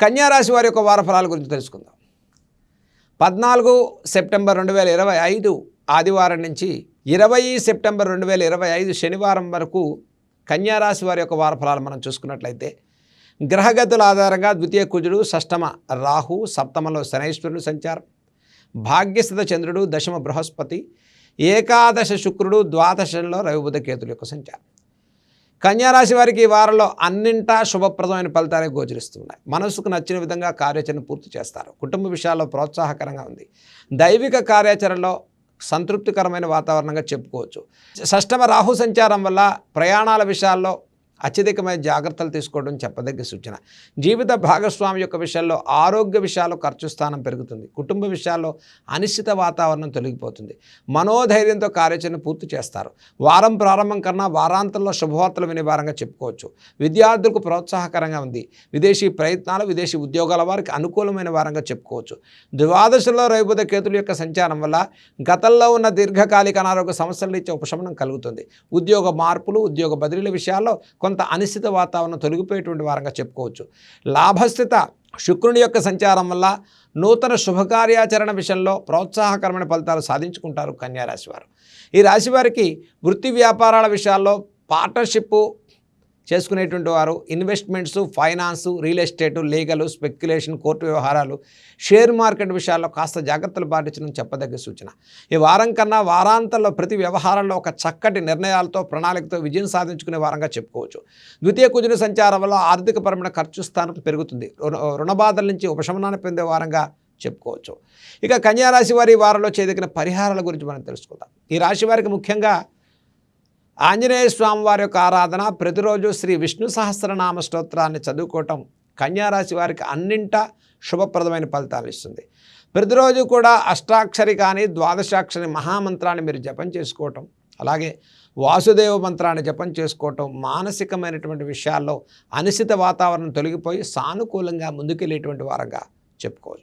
కన్యారాశి వారి యొక్క వార ఫలాల గురించి తెలుసుకుందాం. పద్నాలుగు సెప్టెంబర్ రెండు వేల ఇరవై ఐదు ఆదివారం నుంచి ఇరవై సెప్టెంబర్ రెండు వేల ఇరవై ఐదు శనివారం వరకు కన్యారాశి వారి యొక్క వార ఫలాలు మనం చూసుకున్నట్లయితే గ్రహగతుల ఆధారంగా ద్వితీయ కుజుడు షష్టమ రాహు సప్తమలో శనైశ్వరుడు సంచారం భాగ్యస్థిత చంద్రుడు దశమ బృహస్పతి ఏకాదశ శుక్రుడు ద్వాదశంలో రవిబుధ కేతుల యొక్క సంచారం. కన్యారాశి వారికి ఈ వారంలో అన్నింటా శుభప్రదమైన ఫలితాలే గోచరిస్తున్నాయి మనసుకు నచ్చిన విధంగా కార్యాచరణ పూర్తి చేస్తారు. కుటుంబ విషయాల్లో ప్రోత్సాహకరంగా ఉంది. దైవిక కార్యాచరణలో సంతృప్తికరమైన వాతావరణంగా చెప్పుకోవచ్చు. షష్టమ రాహు సంచారం వల్ల ప్రయాణాల విషయాల్లో అత్యధికమైన జాగ్రత్తలు తీసుకోవడం చెప్పదగ్గ సూచన. జీవిత భాగస్వామి యొక్క విషయాల్లో ఆరోగ్య విషయాల్లో ఖర్చు స్థానం పెరుగుతుంది. కుటుంబ విషయాల్లో అనిశ్చిత వాతావరణం తొలగిపోతుంది. మనోధైర్యంతో కార్యాచరణ పూర్తి చేస్తారు. వారం ప్రారంభం కన్నా వారాంతంలో శుభవార్తలు వినే వారంగా చెప్పుకోవచ్చు. విద్యార్థులకు ప్రోత్సాహకరంగా ఉంది. విదేశీ ప్రయత్నాలు విదేశీ ఉద్యోగాల వారికి అనుకూలమైన వారంగా చెప్పుకోవచ్చు. ద్వాదశలో రైబుధ కేతుల యొక్క సంచారం వల్ల గతంలో ఉన్న దీర్ఘకాలిక అనారోగ్య సమస్యల ఇచ్చే ఉపశమనం కలుగుతుంది. ఉద్యోగ మార్పులు ఉద్యోగ బదిలీల విషయాల్లో కొంత కొంత అనిశ్చిత వాతావరణం తొలగిపోయేటువంటి వారంగా చెప్పుకోవచ్చు. లాభస్థిత శుక్రుని యొక్క సంచారం వల్ల నూతన శుభకార్యాచరణ విషయంలో ప్రోత్సాహకరమైన ఫలితాలు సాధించుకుంటారు కన్యారాశి వారు. ఈ రాశివారికి వృత్తి వ్యాపారాల విషయాల్లో పార్ట్నర్షిప్ చేసుకునేటువంటి వారు investments finance real estate legal speculation court వ్యవహారాలు షేర్ మార్కెట్ విషయాల్లో కాస్త జాగ్రత్తలు పాటించడం చెప్పదగ్గ సూచన. ఈ వారం కన్నా వారాంతంలో ప్రతి వ్యవహారంలో ఒక చక్కటి నిర్ణయాలతో ప్రణాళికతో విజయం సాధించుకునే వారంగా చెప్పుకోవచ్చు. ద్వితీయ కుజుని సంచారం వల్ల ఆర్థికపరమైన ఖర్చు స్థానం పెరుగుతుంది. రుణ బాధల నుంచి ఉపశమనాన్ని పొందే వారంగా చెప్పుకోవచ్చు. ఇక కన్యారాశి వారి వారంలో చేదగిన పరిహారాల గురించి మనం తెలుసుకుందాం. ఈ రాశి వారికి ముఖ్యంగా ఆంజనేయ స్వామి వారి యొక్క ఆరాధన ప్రతిరోజు శ్రీ విష్ణు సహస్రనామ స్తోత్రాన్ని చదువుకోవటం కన్యారాశి వారికి అన్నింట శుభప్రదమైన ఫలితాలు ఇస్తుంది. ప్రతిరోజు కూడా అష్టాక్షరి కానీ ద్వాదశాక్షరి మహామంత్రాన్ని మీరు జపం చేసుకోవటం అలాగే వాసుదేవ మంత్రాన్ని జపం చేసుకోవటం మానసికమైనటువంటి విషయాల్లో అనిశ్చిత వాతావరణం తొలగిపోయి సానుకూలంగా ముందుకెళ్ళేటువంటి వారంగా చెప్పుకోవచ్చు.